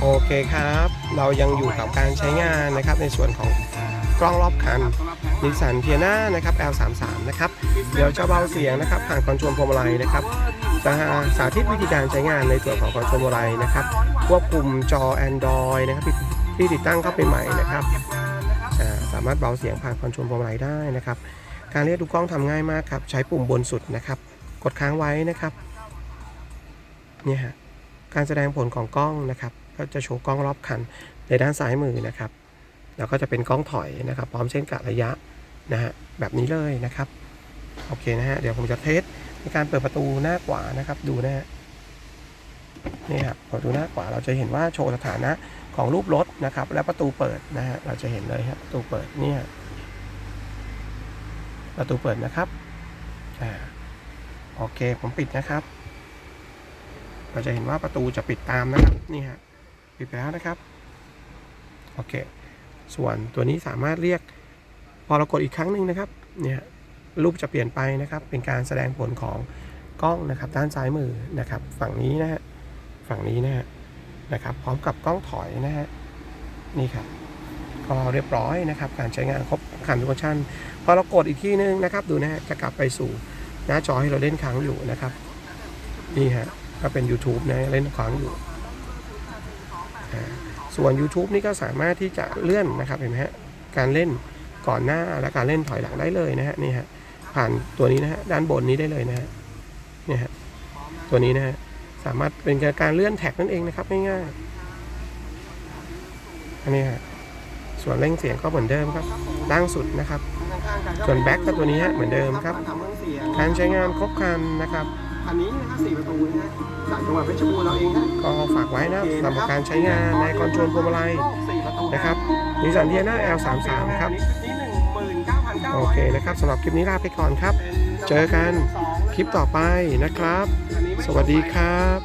โอเคครับ เรายังอยู่กับการใช้งานนะครับในส่วนของกล้องรอบคันนิสสันเทียนานะครับ L33 นะครับเดี๋ยวจะเบาเสียงนะครับ ผ่านคอนโทรลพวงมาลัยนะครับจะสาธิตวิธีการใช้งานในส่วนของคอนโทรลพวงมาลัยนะครับควบคุมจอ Android นะครับที่ติดตั้งเข้าไปใหม่นะครับสามารถเบาเสียงผ่านคอนโทรลพวงมาลัยได้นะครับ การเรียกดูกล้องทำง่ายมากครับ ใช้ปุ่มบนสุดนะครับ กดค้างไว้นะครับเนี่ยฮะ การแสดงผลของกล้องนะครับ ก็จะโชว์กล้องรอบคันในด้านซ้ายมือนะครับ แล้วก็จะเป็นกล้องถอยนะครับ พร้อมเส้นกะระยะนะฮะแบบนี้เลยนะครับ โอเคนะฮะเดี๋ยวผมจะเทสในการเปิดประตูหน้าขวานะครับ ดูนะฮะนี่ครับประตูหน้าขวาเราจะเห็นว่าโชว์สถานะของรูปรถนะครับ และประตูเปิดนะฮะเราจะเห็นเลยฮะประตูเปิดเนี่ยประตูเปิดนะครับอ่าโอเคผมปิดนะครับ เราจะเห็นว่าประตูจะปิดตามนะครับนี่ฮะปิดไปแล้วนะครับโอเค ส่วนตัวนี้สามารถเรียกพอเรากดอีกครั้งหนึ่งนะครับเนี่ยรูปจะเปลี่ยนไปนะครับ เป็นการแสดงผลของกล้องนะครับด้านซ้ายมือนะครับ ฝั่งนี้นะฮะฝั่งนี้นะฮะนะครับ พร้อมกับกล้องถอยนะฮะนี่ครับก็เรียบร้อยนะครับ การใช้งานครบคันทุกฟังก์ชันพอเรากดอีกทีนึงนะครับ ดูนะฮะจะกลับไปสู่หน้าจอที่เราเล่นค้างอยู่นะครับนี่ฮะ ก็เป็น YouTube นะเล่นค้างอยู่ ส่วน YouTube นี่ก็สามารถที่จะเลื่อนนะครับเห็นไหมฮะการเล่นก่อนหน้าและการเล่นถอยหลังได้เลยนะฮะนี่ฮะผ่านตัวนี้นะฮะด้านบนนี้ได้เลยนะฮะเนี่ยฮะตัวนี้นะฮะสามารถเป็นการเลื่อนแท็กนั่นเองนะครับง่ายๆอันนี้ฮะส่วนเร่งเสียงก็เหมือนเดิมครับล่างสุดนะครับ ส่วนแบ็คก็ตัวนี้ฮะเหมือนเดิมครับการใช้งานครบครันนะครับ อันนี้นะครับสี่ประตูนะฮะจากจังหวัดเพชรบูรณ์เราเองฮะก็ฝากไว้นะสำหรับการใช้งานในคอนโทรลพวงมาลัยสี่ประตูนะครับนิสสันเทียนา L33 ครับนี่หนึ่งหมื่นเก้าพันเก้าโอเคนะครับสำหรับคลิปนี้ลาไปก่อนครับ เจอกันคลิปต่อไปนะครับ สวัสดีครับ